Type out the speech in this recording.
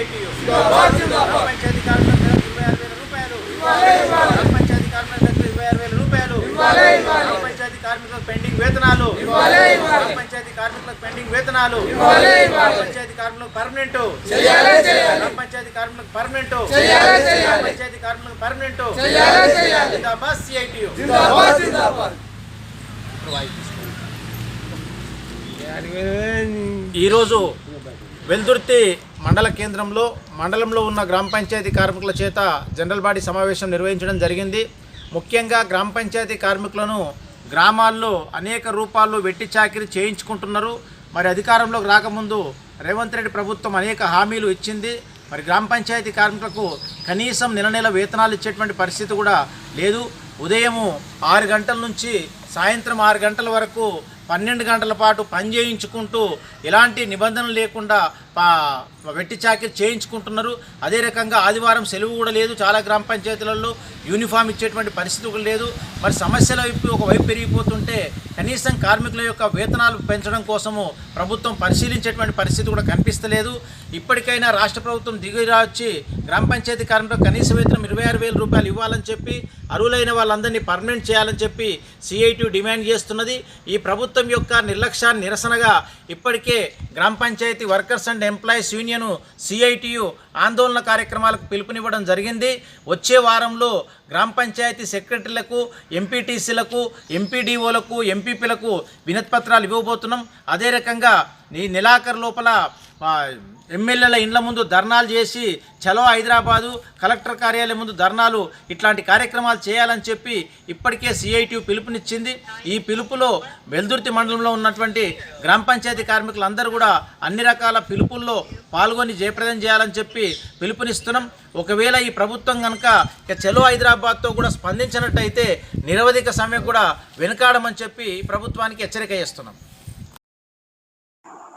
పంచాయతీ రూపాయలు ఇరవై ఆరు వేల రూపాయలు పంచాయతీ పెండింగ్ వేతనాలు పంచాయతీ కార్మికులకు పెండింగ్ వేతనాలు పంచాయతీ కార్మికులకు పంచాయతీ కార్మికులకు పంచాయతీ కార్మికులకు ఈరోజు వెల్దుర్తి మండల కేంద్రంలో మండలంలో ఉన్న గ్రామ పంచాయతీ కార్మికుల చేత జనరల్ బాడీ సమావేశం నిర్వహించడం జరిగింది. ముఖ్యంగా గ్రామ పంచాయతీ కార్మికులను గ్రామాల్లో అనేక రూపాల్లో వెట్టి చాకిరి చేయించుకుంటున్నారు. మరి అధికారంలోకి రాకముందు రేవంత్ రెడ్డి ప్రభుత్వం అనేక హామీలు ఇచ్చింది. మరి గ్రామ పంచాయతీ కార్మికులకు కనీసం నెల నెల వేతనాలు ఇచ్చేటువంటి పరిస్థితి కూడా లేదు. ఉదయము ఆరు గంటల నుంచి సాయంత్రం ఆరు గంటల వరకు పన్నెండు గంటల పాటు పని చేయించుకుంటూ ఎలాంటి నిబంధనలు లేకుండా వెట్టి చాకిరి చేయించుకుంటున్నారు. అదే రకంగా ఆదివారం సెలవు కూడా లేదు. చాలా గ్రామ పంచాయతీలలో యూనిఫామ్ ఇచ్చేటువంటి పరిస్థితి కూడా లేదు. మరి సమస్యల వైపు ఒకవైపు పెరిగిపోతుంటే కనీసం కార్మికుల యొక్క వేతనాలు పెంచడం కోసము ప్రభుత్వం పరిశీలించేటువంటి పరిస్థితి కూడా కనిపిస్తలేదు. ఇప్పటికైనా రాష్ట్ర ప్రభుత్వం దిగిరా వచ్చి గ్రామ పంచాయతీ కార్మికులకు కనీస వేతనం ఇరవై ఆరు వేల రూపాయలు ఇవ్వాలని చెప్పి అర్హులైన వాళ్ళందరినీ పర్మనెంట్ చేయాలని చెప్పి సిఐటి డిమాండ్ చేస్తున్నది. ఈ ప్రభుత్వం యొక్క నిర్లక్ష్యాన్ని నిరసనగా ఇప్పటికే గ్రామ panchayat workers and employees union CITU ఆందోళన కార్యక్రమాలకు పిలుపునివ్వడం జరిగింది. వచ్చే వారంలో గ్రామ పంచాయతీ సెక్రటరీలకు ఎంపీటీసీలకు ఎంపీడీఓలకు ఎంపీపీలకు వినతిపత్రాలు ఇవ్వబోతున్నాం. అదే రకంగా ఈ నెలాఖరు లోపల ఎమ్మెల్యేల ఇండ్ల ముందు ధర్నాలు చేసి చలో హైదరాబాదు కలెక్టర్ కార్యాలయం ముందు ధర్నాలు ఇట్లాంటి కార్యక్రమాలు చేయాలని చెప్పి ఇప్పటికే సిఐటి పిలుపునిచ్చింది. ఈ పిలుపులో వెల్దుర్తి మండలంలో ఉన్నటువంటి గ్రామ పంచాయతీ కార్మికులందరూ కూడా అన్ని రకాల పిలుపుల్లో పాల్గొని జయప్రదం చేయాలని చెప్పి పిలుపునిస్తున్నాం. ఒకవేళ ఈ ప్రభుత్వం కనుక ఇక చలో హైదరాబాద్తో కూడా స్పందించినట్టయితే నిరవధిక సమయం కూడా వెనుకాడమని చెప్పి ప్రభుత్వానికి హెచ్చరిక చేస్తున్నాం.